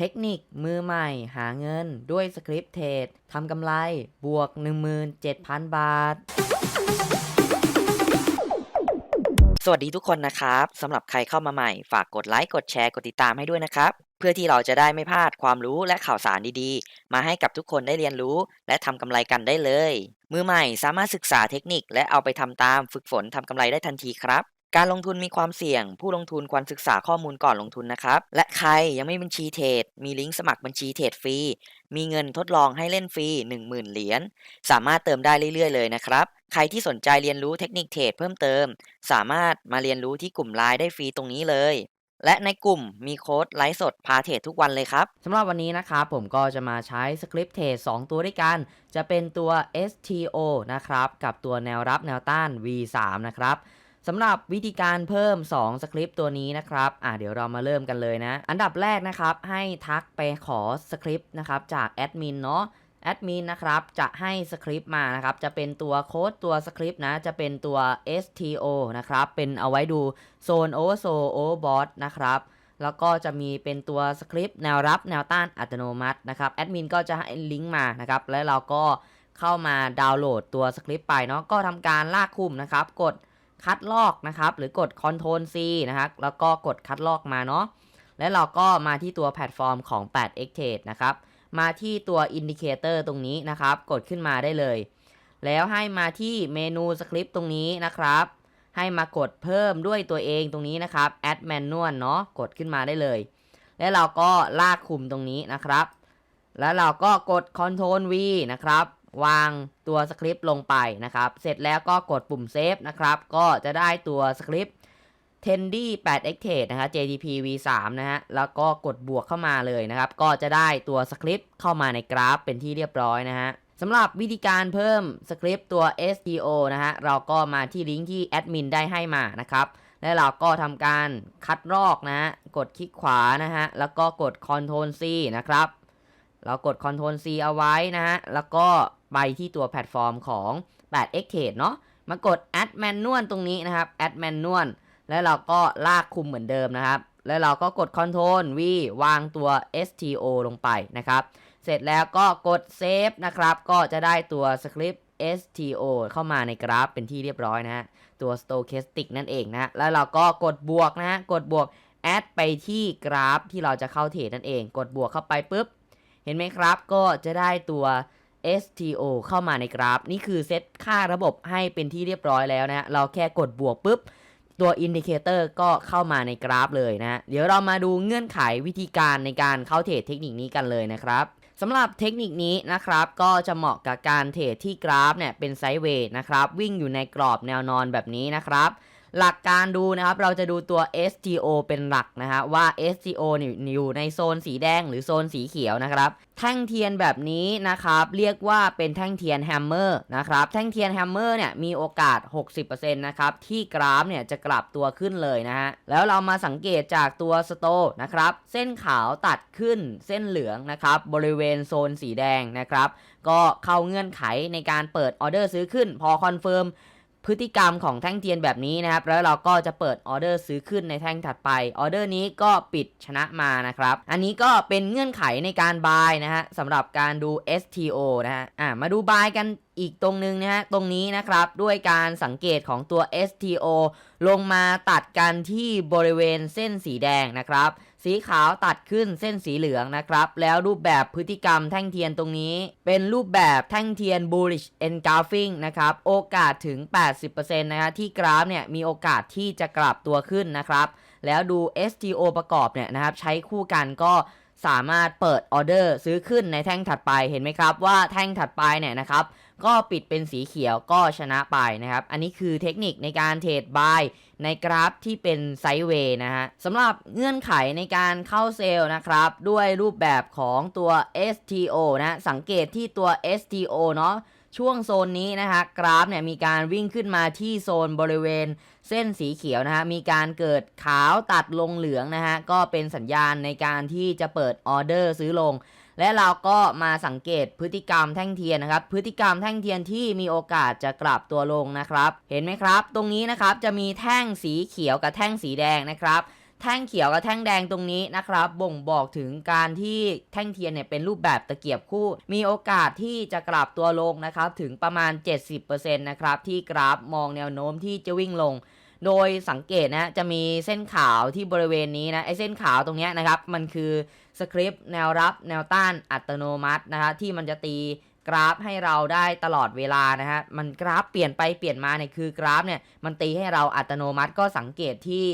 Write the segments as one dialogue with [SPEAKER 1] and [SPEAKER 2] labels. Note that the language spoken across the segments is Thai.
[SPEAKER 1] เทคนิคมือใหม่หาเงินด้วยสคริปต์เทรดทำกำไรบวก 17,000 บาท
[SPEAKER 2] สวัสดีทุกคนนะครับสำหรับใครเข้ามาใหม่ ฝากกดไลค์กดแชร์กดติดตามให้ด้วยนะครับ เพื่อที่เราจะได้ไม่พลาดความรู้และข่าวสารดีๆ มาให้กับทุกคนได้เรียนรู้ และทำกำไรกันได้เลย มือใหม่สามารถศึกษาเทคนิคและเอาไปทำตามฝึกฝนทำกำไรได้ทันทีครับ การลงทุนมีความเสี่ยง ผู้ลงทุนควรศึกษาข้อมูลก่อนลงทุนนะครับ และใครยังไม่มีบัญชีเทรด มีลิงก์สมัครบัญชีเทรดฟรี มีเงินทดลองให้เล่นฟรี 10,000 เหรียญ สามารถเติมได้เรื่อยๆ เลยนะครับ ใครที่สนใจเรียนรู้เทคนิคเทรดเพิ่มเติม สามารถมาเรียนรู้ที่กลุ่มไลน์ได้ฟรีตรงนี้เลย และในกลุ่มมีโค้ดไลฟ์สดพาเทรดทุกวันเลยครับ
[SPEAKER 1] สำหรับวันนี้นะครับผมก็จะมาใช้สคริปต์เทรด2ตัวด้วยกัน จะเป็นตัว STO นะครับ กับตัวแนวรับแนวต้าน V3 นะครับ สำหรับวิธีการเพิ่ม 2 สคริปต์ตัวนี้นะครับอะเดี๋ยวเรามาเริ่มกันเลยนะ อันดับแรกนะครับ ให้ทักไปขอสคริปต์นะครับจากแอดมินเนาะแอดมินนะครับจะให้สคริปต์มานะครับจะเป็นตัวโค้ดตัวสคริปต์นะจะเป็นตัว STO นะครับเป็นเอาไว้ดูโซน Oversold Overbought นะครับแล้วก็จะมีเป็นตัวสคริปต์แนวรับแนวต้านอัตโนมัตินะครับแอดมินก็จะให้ลิงก์มานะครับแล้วเราก็เข้ามาดาวน์โหลดตัวสคริปต์ไปเนาะก็ทำการลากคุมนะครับกด คัดลอกนะครับ หรือกด Ctrl C นะครับแล้วก็กดคัดลอกมาเนาะแล้วเราก็มาที่ตัวแพลตฟอร์มของ 8x Trade นะครับ มาที่ตัวอินดิเคเตอร์ตรงนี้นะครับ กดขึ้นมาได้เลย แล้วให้มาที่เมนูสคริปต์ตรงนี้นะครับ ให้มากดเพิ่มด้วยตัวเองตรงนี้นะครับ add manual เนาะกดขึ้นมาได้เลย แล้วเราก็ลากคุมตรงนี้นะครับ แล้วเราก็กด Ctrl V นะครับ วางตัวสคริปต์ลงไปนะครับ เสร็จแล้วก็กดปุ่มเซฟนะครับ ก็จะได้ตัวสคริปต์ Tendy 8 x t a d e นะฮะ JDP V3 นะฮะ แล้วก็กดบวกเข้ามาเลยนะครับ ก็จะได้ตัวสคริปต์เข้ามาในกราฟเป็นที่เรียบร้อยนะฮะสำหรับวิธีการเพิ่มสคริปต์ตัว STO นะฮะ เราก็มาที่ลิงก์ที่แอดมินได้ให้มานะครับ และเราก็ทำการคัดลอกนะฮะ กดคลิกขวานะฮะ แล้วก็กด Ctrl C นะครับ เรากด Ctrl C เอาไว้นะฮะ แล้วก็ไปที่ตัวแพลตฟอร์มของ 8x Trade เนาะ มากด Add Manual ตรงนี้นะครับ Add Manual แล้วเราก็ลากคุมเหมือนเดิมนะครับ แล้วเราก็กด Ctrl V วางตัว STO ลงไปนะครับ เสร็จแล้วก็กด Save นะครับ ก็จะได้ตัวสคริปต์ STO เข้ามาในกราฟเป็นที่เรียบร้อยนะฮะ ตัว Stochastic นั่นเองนะ แล้วเราก็กดบวกนะฮะ กดบวก add ไปที่กราฟที่เราจะเข้าเทรดนั่นเอง กดบวกเข้าไปปุ๊บ ห็นไหมครับก็จะได้ตัว STO เข้ามาในกราฟ นี่คือเซตค่าระบบให้เป็นที่เรียบร้อยแล้วนะ เราแค่กดบวกปุ๊บ ตัวอินดิเคเตอร์ก็เข้ามาในกราฟเลยนะฮะเดี๋ยวเรามาดูเงื่อนไขวิธีการในการเข้าเทรดเทคนิคนี้กันเลยนะครับสำหรับเทคนิคนี้นะครับ ก็จะเหมาะกับการเทรดที่กราฟเนี่ยเป็นไซด์เวย์นะครับ วิ่งอยู่ในกรอบแนวนอนแบบนี้นะครับ หลักการดูนะครับ เราจะดูตัว STO เป็นหลักนะฮะว่า STO เนี่ยอยู่ในโซนสีแดงหรือโซนสีเขียวนะครับ แท่งเทียนแบบนี้นะครับ เรียกว่าเป็นแท่งเทียนแฮมเมอร์นะครับ แท่งเทียนแฮมเมอร์เนี่ยมีโอกาส 60%นะครับ ที่กราฟเนี่ยจะกลับตัวขึ้นเลยนะฮะ แล้วเรามาสังเกตจากตัวสโตนะครับ เส้นขาวตัดขึ้นเส้นเหลืองนะครับ บริเวณโซนสีแดงนะครับ ก็เข้าเงื่อนไขในการเปิดออเดอร์ซื้อขึ้นพอคอนเฟิร์ม พฤติกรรมของแท่งเทียนแบบนี้นะครับ แล้วเราก็จะเปิดออเดอร์ซื้อขึ้นในแท่งถัดไป ออเดอร์นี้ก็ปิดชนะมานะครับ อันนี้ก็เป็นเงื่อนไขในการบายนะฮะสำหรับการดู STO นะฮะ อ่า มาดูบายกันอีกตรงนึงนะฮะ ตรงนี้นะครับ ด้วยการสังเกตของตัว STO ลงมาตัดกันที่บริเวณเส้นสีแดงนะครับ สีขาวตัดขึ้นเส้นสีเหลืองนะครับ แล้วรูปแบบพฤติกรรมแท่งเทียนตรงนี้ เป็นรูปแบบแท่งเทียน bullish engulfing นะครับ โอกาสถึง 80%นะคะที่กราฟเนี่ยมีโอกาสที่จะกลับตัวขึ้นนะครับ แล้วดู STO ประกอบเนี่ยนะครับ ใช้คู่กันก็สามารถเปิดออเดอร์ซื้อขึ้นในแท่งถัดไปเห็นไหมครับว่าแท่งถัดไปเนี่ยนะครับ ก็ปิดเป็นสีเขียวก็ชนะไปนะครับ อันนี้คือเทคนิคในการเทรดบายในกราฟที่เป็นไซด์เวย์นะฮะสำหรับเงื่อนไขในการเข้าเซลล์นะครับ ด้วยรูปแบบของตัว STO นะสังเกตที่ตัว STO เนาะช่วงโซนนี้นะฮะกราฟเนี่ยมีการวิ่งขึ้นมาที่โซนบริเวณเส้นสีเขียวนะฮะมีการเกิดขาวตัดลงเหลืองนะฮะก็เป็นสัญญาณในการที่จะเปิดออเดอร์ซื้อลง และเราก็มาสังเกตพฤติกรรมแท่งเทียนนะครับ พฤติกรรมแท่งเทียนที่มีโอกาสจะกลับตัวลงนะครับ เห็นไหมครับ ตรงนี้นะครับจะมีแท่งสีเขียวกับแท่งสีแดงนะครับแท่งเขียวกับแท่งแดงตรงนี้นะครับ บ่งบอกถึงการที่แท่งเทียนเนี่ยเป็นรูปแบบตะเกียบคู่ มีโอกาสที่จะกลับตัวลงนะครับ ถึงประมาณ 70%นะครับที่กราฟมองแนวโน้มที่จะวิ่งลง โดยสังเกตนะจะมีเส้นขาวที่บริเวณนี้นะไอเส้นขาวตรงนี้นะครับมันคือสคริปต์แนวรับแนวต้านอัตโนมัตินะฮะที่มันจะตีกราฟให้เราได้ตลอดเวลานะฮะมันกราฟเปลี่ยนไปเปลี่ยนมาเนี่ยคือกราฟเนี่ยมันตีให้เราอัตโนมัติก็สังเกตที่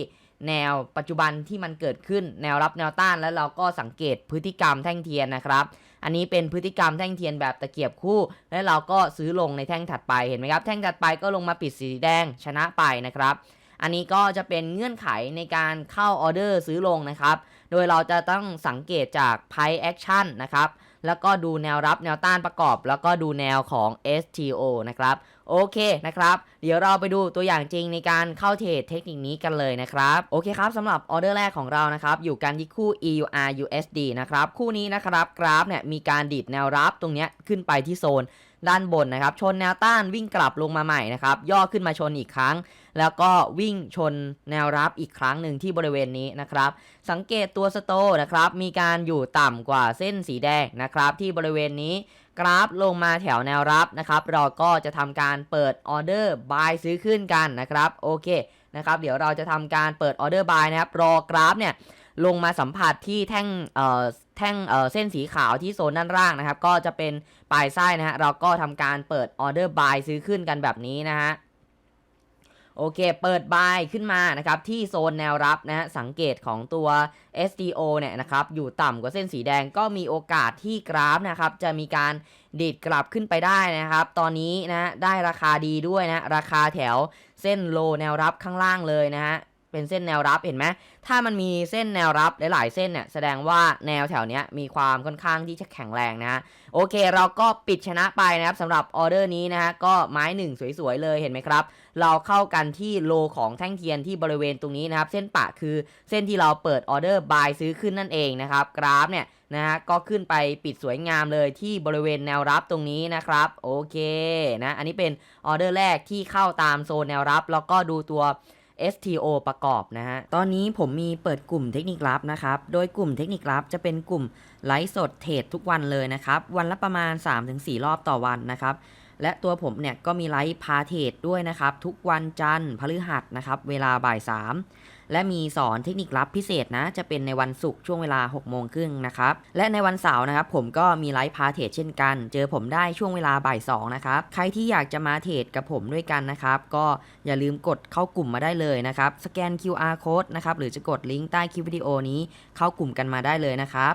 [SPEAKER 1] แนวปัจจุบันที่มันเกิดขึ้นแนวรับแนวต้านแล้วเราก็สังเกตพฤติกรรมแท่งเทียนนะครับ อันนี้เป็นพฤติกรรมแท่งเทียนแบบตะเกียบคู่ แล้วเราก็ซื้อลงในแท่งถัดไปเห็นไหมครับ แท่งถัดไปก็ลงมาปิดสีแดงชนะไปนะครับอันนี้ก็จะเป็นเงื่อนไขในการเข้าออเดอร์ซื้อลงนะครับ โดยเราจะต้องสังเกตจาก price action นะครับ แล้วก็ดูแนวรับแนวต้านประกอบ แล้วก็ดูแนวของ STO นะครับโอเคนะครับ เดี๋ยวเราไปดูตัวอย่างจริงในการเข้าเทรดเทคนิคนี้กันเลยนะครับโอเคครับสำหรับออเดอร์แรกของเรานะครับอยู่กันที่คู่ EUR USD นะครับคู่นี้นะครับกราฟเนี่ยมีการดีดแนวรับตรงเนี้ยขึ้นไปที่โซน ด้านบนนะครับ ชนแนวต้านวิ่งกลับลงมาใหม่นะครับ ย่อขึ้นมาชนอีกครั้ง แล้วก็วิ่งชนแนวรับอีกครั้งหนึ่งที่บริเวณนี้นะครับ สังเกตตัวสโตนะครับ มีการอยู่ต่ำกว่าเส้นสีแดงนะครับ ที่บริเวณนี้กราฟลงมาแถวแนวรับนะครับ เราก็จะทำการเปิดออเดอร์บายซื้อขึ้นกันนะครับ โอเคนะครับ เดี๋ยวเราจะทำการเปิดออเดอร์บายนะครับ รอกราฟเนี่ยลงมาสัมผัสที่แท่งเออแท่งเออเส้นสีขาวที่โซนด้านล่างนะครับ ก็จะเป็น ลายไส้นะฮะเราก็ทำการเปิดออเดอร์บายซื้อขึ้นกันแบบนี้นะฮะโอเค เปิดบายขึ้นมานะครับที่โซนแนวรับนะฮะสังเกตของตัว SDO เนี่ยนะครับอยู่ต่ำกว่าเส้นสีแดงก็มีโอกาสที่กราฟนะครับจะมีการดีดกลับขึ้นไปได้นะครับ ตอนนี้นะได้ราคาดีด้วยนะราคาแถวเส้นโลแนวรับข้างล่างเลยนะฮะ เป็นเส้นแนวรับเห็นไหมถ้ามันมีเส้นแนวรับหลายๆเส้นเนี่ยแสดงว่าแนวแถวเนี้ยมีความค่อนข้างที่จะแข็งแรงนะโอเค เราก็ปิดชนะไปนะครับสำหรับออเดอร์นี้นะฮะก็ไม้หนึ่งสวยๆเลยเห็นไหมครับ เราเข้ากันที่โลของแท่งเทียนที่บริเวณตรงนี้นะครับ เส้นปะคือเส้นที่เราเปิดออเดอร์บายซื้อขึ้นนั่นเองนะครับกราฟเนี่ยนะฮะก็ขึ้นไปปิดสวยงามเลยที่บริเวณแนวรับตรงนี้นะครับ โอเคนะ อันนี้เป็นออเดอร์แรกที่เข้าตามโซนแนวรับ แล้วก็ดูตัว STO ประกอบนะฮะ ตอนนี้ผมมีเปิดกลุ่มเทคนิคลับนะครับ โดยกลุ่มเทคนิคลับจะเป็นกลุ่มไลฟ์สดเทรดทุกวันเลยนะครับ วันละประมาณ 3-4 รอบต่อวันนะครับ และตัวผมเนี่ยก็มีไลฟ์พาเทรดด้วยนะครับ ทุกวันจันทร์พฤหัสนะครับ เวลาบ่าย3 และมีสอนเทคนิคลับพิเศษนะ จะเป็นในวันศุกร์ช่วงเวลา6โมงครึ่งนะครับ และในวันเสาร์นะครับผมก็มีไลฟ์พาเทรดเช่นกัน เจอผมได้ช่วงเวลาบ่าย2นะครับ ใครที่อยากจะมาเทรดกับผมด้วยกันนะครับ ก็อย่าลืมกดเข้ากลุ่มมาได้เลยนะครับ สแกน QR code นะครับ หรือจะกดลิงก์ใต้คลิปวิดีโอนี้เข้ากลุ่มกันมาได้เลยนะครับ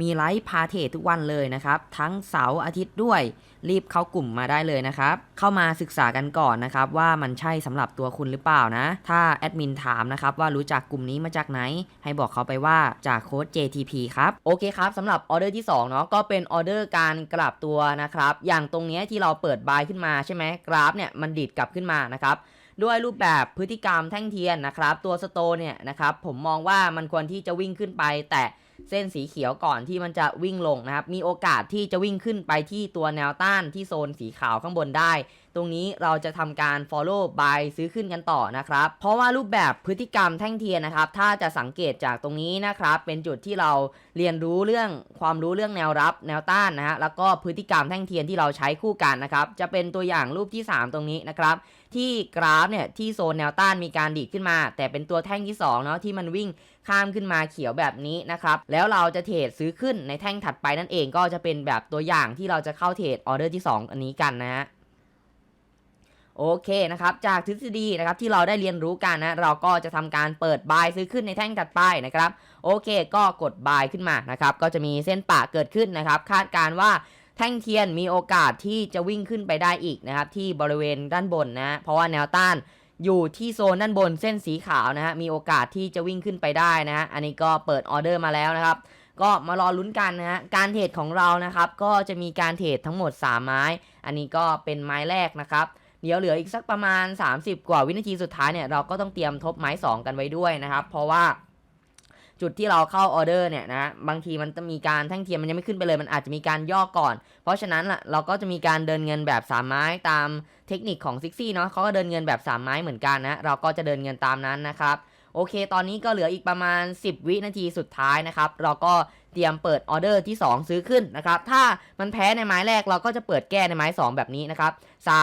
[SPEAKER 1] มีไลฟ์พาเทรดทุกวันเลยนะครับ ทั้งเสาร์อาทิตย์ด้วย รีบเข้ากลุ่มมาได้เลยนะครับ เข้ามาศึกษากันก่อนนะครับ ว่ามันใช่สำหรับตัวคุณหรือเปล่านะ ถ้าแอดมินถามนะครับว่ารู้จักกลุ่มนี้มาจากไหน ให้บอกเขาไปว่าจากโค้ด JTP ครับ โอเคครับสำหรับออเดอร์ที่2เนาะก็เป็นออเดอร์การกลับตัวนะครับ อย่างตรงนี้ที่เราเปิดบายขึ้นมาใช่ไหมกราฟเนี่ยมันดีดกลับขึ้นมานะครับด้วยรูปแบบพฤติกรรมแท่งเทียนนะครับ ตัวสโตเนี่ยนะครับผมมองว่ามันควรที่จะวิ่งขึ้นไปแต่ เส้นสีเขียวก่อนที่มันจะวิ่งลงนะครับ มีโอกาสที่จะวิ่งขึ้นไปที่ตัวแนวต้านที่โซนสีขาวข้างบนได้ ตรงนี้เราจะทำการ follow by ซื้อขึ้นกันต่อนะครับ เพราะว่ารูปแบบพฤติกรรมแท่งเทียนนะครับ ถ้าจะสังเกตจากตรงนี้นะครับ เป็นจุดที่เราเรียนรู้เรื่องความรู้เรื่องแนวรับแนวต้านนะฮะ แล้วก็พฤติกรรมแท่งเทียนที่เราใช้คู่กันนะครับ จะเป็นตัวอย่างรูปที่ 3 ตรงนี้นะครับ ที่กราฟเนี่ยที่โซนแนวต้านมีการดีดขึ้นมา แต่เป็นตัวแท่งที่2เนาะที่มันวิ่งข้ามขึ้นมาเขียวแบบนี้นะครับ แล้วเราจะเทรดซื้อขึ้นในแท่งถัดไปนั่นเองก็จะเป็นแบบตัวอย่างที่เราจะเข้าเทรดออเดอร์ที่ 2 อันนี้กันนะฮะ โอเคนะครับจากทฤษฎีนะครับที่เราได้เรียนรู้กันนะเราก็จะทำการเปิดบายซื้อขึ้นในแท่งถัดไปนะครับโอเค ก็กดบายขึ้นมานะครับก็จะมีเส้นปะเกิดขึ้นนะครับ คาดการณ์ว่าแท่งเทียนมีโอกาสที่จะวิ่งขึ้นไปได้อีกนะครับที่บริเวณด้านบนนะเพราะว่าแนวต้านอยู่ที่โซนด้านบนเส้นสีขาวนะฮะมีโอกาสที่จะวิ่งขึ้นไปได้นะฮะอันนี้ก็เปิดออเดอร์มาแล้วนะครับก็มารอลุ้นกันนะฮะ การเทรดของเรานะครับ ก็จะมีการเทรดทั้งหมด 3 ไม้ อันนี้ก็เป็นไม้แรกนะครับ เดี๋ยวเหลืออีกสักประมาณ 30 กว่าวินาทีสุดท้ายเนี่ยเราก็ต้องเตรียมทบไม้ 2 กันไว้ด้วยนะครับ เพราะว่าจุดที่เราเข้าออเดอร์เนี่ยนะบางทีมันจะมีการแท่งเทียมมันยังไม่ขึ้นไปเลยมันอาจจะมีการย่อก่อน เพราะฉะนั้นล่ะเราก็จะมีการเดินเงินแบบ3ไม้ตามเทคนิคของซิกซี่เนาะเขาก็เดินเงินแบบ3ไม้เหมือนกันนะเราก็จะเดินเงินตามนั้นนะครับ โอเค ตอนนี้ก็เหลืออีกประมาณ 10 วินาทีสุดท้ายนะครับ เราก็เตรียมเปิดออเดอร์ที่ 2 ซื้อขึ้นนะครับ ถ้ามันแพ้ในไม้แรกเราก็จะเปิดแก้ในไม้ 2 แบบนี้นะครับ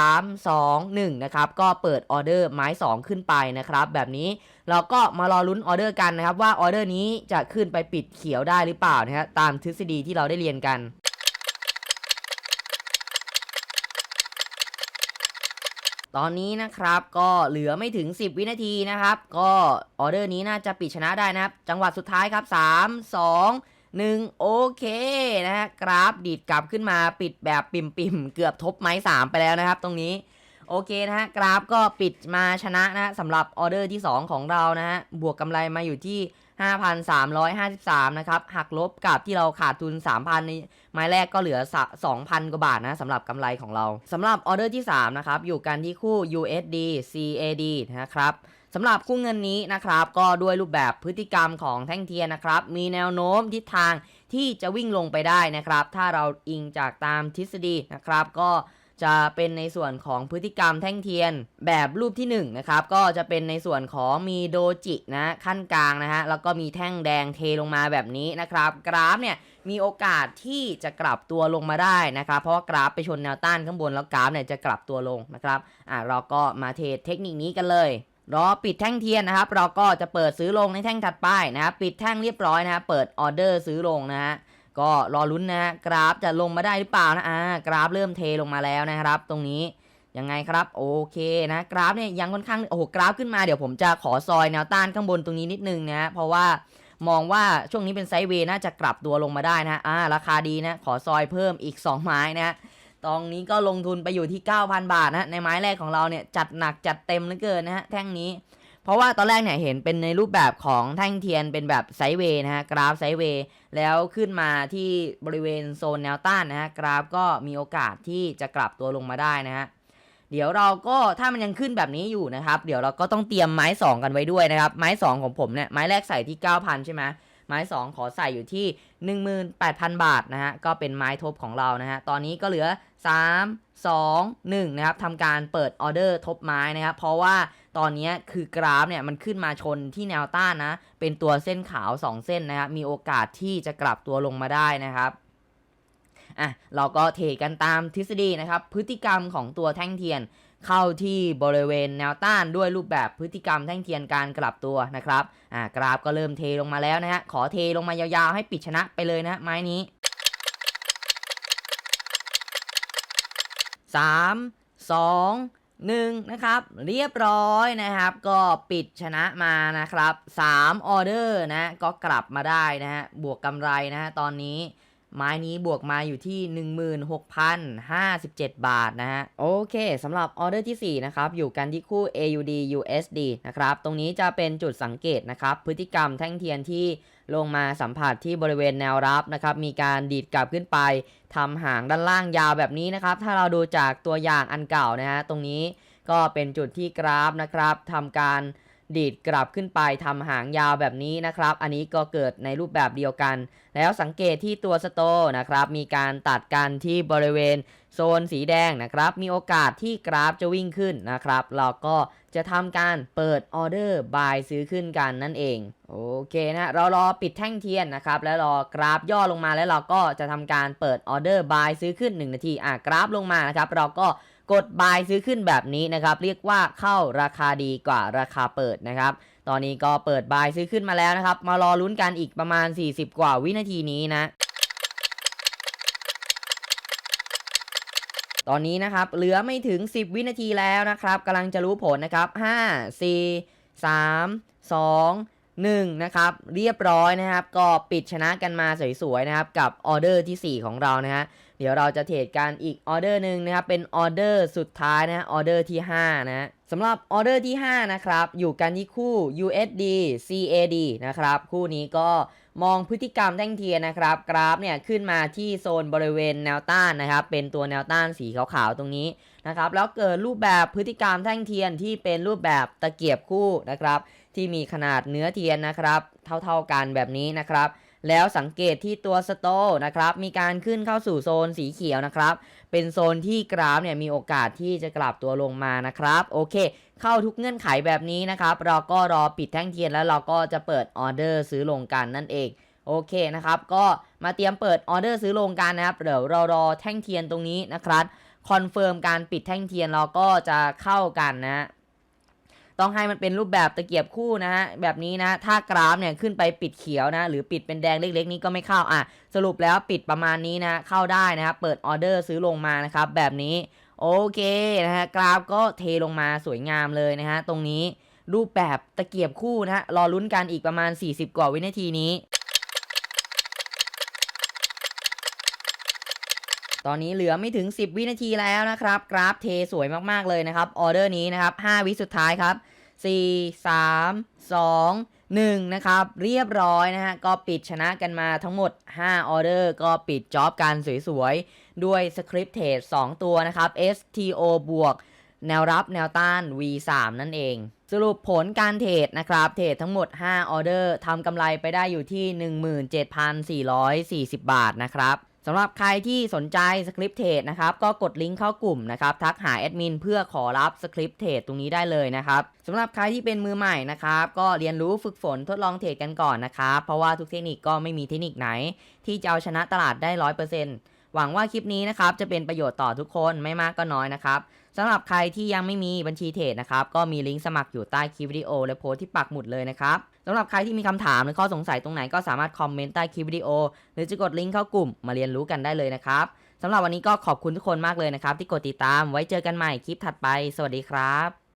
[SPEAKER 1] 3 2 1 นะครับ ก็เปิดออเดอร์ไม้ 2 ขึ้นไปนะครับ แบบนี้เราก็มารอลุ้นออเดอร์กันนะครับ ว่าออเดอร์นี้จะขึ้นไปปิดเขียวได้หรือเปล่านะฮะตามทฤษฎีที่เราได้เรียนกัน ตอนนี้นะครับก็เหลือไม่ถึง 10 วินาทีนะครับ ก็ออเดอร์นี้น่าจะปิดชนะได้นะครับ จังหวะสุดท้ายครับ 3 2 1 โอเคนะฮะกราฟดีดกลับขึ้นมาปิดแบบปิ่มๆเกือบทบไม้3ไปแล้วนะครับ ตรงนี้โอเคนะฮะกราฟก็ปิดมาชนะนะฮะสำหรับออเดอร์ที่ 2 ของเรานะฮะบวกกำไรมาอยู่ที่ 5,353 นะครับหักลบกับที่เราขาดทุน 3,000ใน ไม้แรกก็เหลือสะ2,000 กว่าบาทนะสำหรับกำไรของเราสำหรับออเดอร์ที่ 3 นะครับ อยู่กันที่คู่ USD CAD นะครับสำหรับคู่เงินนี้นะครับ ก็ด้วยรูปแบบพฤติกรรมของแท่งเทียนนะครับ มีแนวโน้มทิศทางที่จะวิ่งลงไปได้นะครับ ถ้าเราอิงจากตามทฤษฎีนะครับ ก็จะเป็นในส่วนของพฤติกรรมแท่งเทียนแบบรูปที่1นะครับก็จะเป็นในส่วนของมีโดจินะขั้นกลางนะฮะแล้วก็มีแท่งแดงเทลงมาแบบนี้นะครับ กราฟเนี่ย มีโอกาสที่จะกลับตัวลงมาได้นะครับ เพราะว่ากราฟไปชนแนวต้านข้างบนแล้วกราฟเนี่ยจะกลับตัวลงนะครับอะเราก็มาเทรดเทคนิคนี้กันเลยรอปิดแท่งเทียนนะครับ เราก็จะเปิดซื้อลงในแท่งถัดไปนะครับปิดแท่งเรียบร้อยนะฮะเปิดออเดอร์ซื้อลงนะฮะก็รอลุ้นนะฮะกราฟจะลงมาได้หรือเปล่านะอ่ากราฟเริ่มเทลงมาแล้วนะครับ ตรงนี้ยังไงครับโอเคนะกราฟเนี่ยยังค่อนข้างโอ้โหกราฟขึ้นมาเดี๋ยวผมจะขอซอยแนวต้านข้างบนตรงนี้นิดนึงนะฮะเพราะว่า มองว่าช่วงนี้เป็นไซด์เวย์น่าจะกลับตัวลงมาได้นะอ่าราคาดีนะ ขอซอยเพิ่มอีก 2 ไม้นะตรงนี้ก็ลงทุนไปอยู่ที่ 9,000 บาทนะในไม้แรกของเราเนี่ยจัดหนักจัดเต็มเหลือเกินนะฮะแท่งนี้ เพราะว่าตอนแรกเนี่ยเห็นเป็นในรูปแบบของแท่งเทียนเป็นแบบไซด์เวย์นะฮะกราฟไซด์เวย์แล้วขึ้นมาที่บริเวณโซนแนวต้านนะฮะกราฟก็มีโอกาสที่จะกลับตัวลงมาได้นะฮะ เดี๋ยวเราก็ถ้ามันยังขึ้นแบบนี้อยู่นะครับ เดี๋ยวเราก็ต้องเตรียมไม้ 2 กันไว้ด้วยนะครับ ไม้ 2 ของผมเนี่ยไม้แรกใส่ที่ 9,000 ใช่ไหมไม้ 2 ขอใส่อยู่ที่ 18,000 บาทนะฮะก็เป็นไม้ทบของเรานะฮะตอนนี้ก็เหลือ 3 2 1นะครับทำการเปิดออเดอร์ทบไม้นะครับ เพราะว่าตอนนี้คือกราฟเนี่ยมันขึ้นมาชนที่แนวต้านนะ เป็นตัวเส้นขาว 2 เส้นนะครับมีโอกาสที่จะกลับตัวลงมาได้นะครับ อะเราก็เทรดกันตามทฤษฎีนะครับ พฤติกรรมของตัวแท่งเทียน เข้าที่บริเวณแนวต้านด้วยรูปแบบพฤติกรรมแท่งเทียนการกลับตัวนะครับอ่ากราฟก็เริ่มเทลงมาแล้วนะฮะขอเทลงมายาวๆให้ปิดชนะไปเลยนะไม้นี้3 2 1นะครับเรียบร้อยนะครับ ก็ปิดชนะมานะครับ3ออเดอร์นะก็กลับมาได้นะฮะบวกกำไรนะฮะตอนนี้ ไม้นี้บวกมาอยู่ที่ 16,057 บาทนะฮะ โอเคสำหรับออเดอร์ที่ 4 นะครับ อยู่กันที่คู่ AUD USD นะครับ ตรงนี้จะเป็นจุดสังเกตนะครับ พฤติกรรมแท่งเทียนที่ลงมาสัมผัสที่บริเวณแนวรับนะครับ มีการดีดกลับขึ้นไปทำหางด้านล่างยาวแบบนี้นะครับ ถ้าเราดูจากตัวอย่างอันเก่านะฮะ ตรงนี้ก็เป็นจุดที่กราฟนะครับทำการ ดีดกลับขึ้นไปทำหางยาวแบบนี้นะครับ อันนี้ก็เกิดในรูปแบบเดียวกัน แล้วสังเกตที่ตัวสโตนะครับ มีการตัดกันที่บริเวณโซนสีแดงนะครับ มีโอกาสที่กราฟจะวิ่งขึ้นนะครับ เราก็จะทำการเปิดออเดอร์บายซื้อขึ้นกันนั่นเอง โอเคนะเรารอปิดแท่งเทียนนะครับ แล้วรอกราฟย่อลงมาแล้วเราก็จะทำการเปิดออเดอร์บายซื้อขึ้น 1 นาทีอะกราฟลงมานะครับ เราก็ กดบายซื้อขึ้นแบบนี้นะครับ เรียกว่าเข้าราคาดีกว่าราคาเปิดนะครับ ตอนนี้ก็เปิดบายซื้อขึ้นมาแล้วนะครับ มารอลุ้นกันอีกประมาณ 40 กว่าวินาทีนี้นะตอนนี้นะครับเหลือไม่ถึง 10 วินาทีแล้วนะครับกำลังจะรู้ผลนะครับ 5 4 3 2 1นะครับเรียบร้อยนะครับ ก็ปิดชนะกันมาสวยๆนะครับกับออเดอร์ที่ 4 ของเรานะฮะเดี๋ยวเราจะเทรดกันอีกออเดอร์หนึ่งนะครับเป็นออเดอร์สุดท้ายนะออเดอร์ที่ 5 นะสำหรับออเดอร์ที่ 5 นะครับ อยู่กันที่คู่ USD CAD นะครับ คู่นี้ก็มองพฤติกรรมแท่งเทียนนะครับ กราฟเนี่ยขึ้นมาที่โซนบริเวณแนวต้านนะครับ เป็นตัวแนวต้านสีขาวๆตรงนี้นะครับ แล้วเกิดรูปแบบพฤติกรรมแท่งเทียนที่เป็นรูปแบบตะเกียบคู่นะครับ ที่มีขนาดเนื้อเทียนนะครับ เท่าๆกันแบบนี้นะครับ แล้วสังเกตที่ตัวสโตนะครับ มีการขึ้นเข้าสู่โซนสีเขียวนะครับ เป็นโซนที่กราฟเนี่ยมีโอกาสที่จะกลับตัวลงมานะครับ โอเค เข้าทุกเงื่อนไขแบบนี้นะครับ เราก็รอปิดแท่งเทียนแล้วเราก็จะเปิดออเดอร์ซื้อลงกันนั่นเองโอเคนะครับ ก็มาเตรียมเปิดออเดอร์ซื้อลงกันนะครับ เดี๋ยวเรารอแท่งเทียนตรงนี้นะครับ คอนเฟิร์มการปิดแท่งเทียนเราก็จะเข้ากันนะ ต้องให้มันเป็นรูปแบบตะเกียบคู่นะฮะแบบนี้นะ ถ้ากราฟเนี่ยขึ้นไปปิดเขียวนะหรือปิดเป็นแดงเล็กๆ นี้ก็ไม่เข้าอะสรุปแล้วปิดประมาณนี้นะเข้าได้นะครับเปิดออเดอร์ซื้อลงมานะครับแบบนี้โอเคนะฮะกราฟก็เทลงมาสวยงามเลยนะฮะตรงนี้รูปแบบตะเกียบคู่นะฮะรอลุ้นกันอีกประมาณ 40 กว่าวินาทีนี้ ตอนนี้เหลือไม่ถึง 10 วินาทีแล้วนะครับ กราฟเทสวยมากๆเลยนะครับ ออเดอร์นี้นะครับ 5 วิสุดท้ายครับ 4 3 2 1 นะครับ เรียบร้อยนะฮะ ก็ปิดชนะกันมาทั้งหมด 5 ออเดอร์ ก็ปิดจ็อบกันสวยๆ ด้วยสคริปต์เทรด2ตัวนะครับ STO บวกแนวรับแนวต้าน V3 นั่นเอง สรุปผลการเทรดนะครับ เทรดทั้งหมด 5 ออเดอร์ทำกำไรไปได้อยู่ที่ 17,440 บาทนะครับ สำหรับใครที่สนใจสคริปต์เทรดนะครับก็กดลิงก์เข้ากลุ่มนะครับทักหาแอดมินเพื่อขอรับสคริปต์เทรดตรงนี้ได้เลยนะครับสำหรับใครที่เป็นมือใหม่นะครับก็เรียนรู้ฝึกฝนทดลองเทรดกันก่อนนะครับเพราะว่าทุกเทคนิคก็ไม่มีเทคนิคไหน ที่จะเอาชนะตลาดได้ร้อยเปอร์เซ็นต์หวังว่าคลิปนี้นะครับจะเป็นประโยชน์ต่อทุกคนไม่มากก็น้อยนะครับสำหรับใครที่ยังไม่มีบัญชีเทรดนะครับก็มีลิงก์สมัครอยู่ใต้คลิปวิดีโอและโพสที่ปักหมุดเลยนะครับ สำหรับใครที่มีคำถามหรือข้อสงสัยตรงไหนก็สามารถคอมเมนต์ใต้คลิปวิดีโอ หรือจะกดลิงก์เข้ากลุ่มมาเรียนรู้กันได้เลยนะครับสำหรับวันนี้ก็ขอบคุณทุกคนมากเลยนะครับที่กดติดตามไว้เจอกันใหม่คลิปถัดไป สวัสดีครับ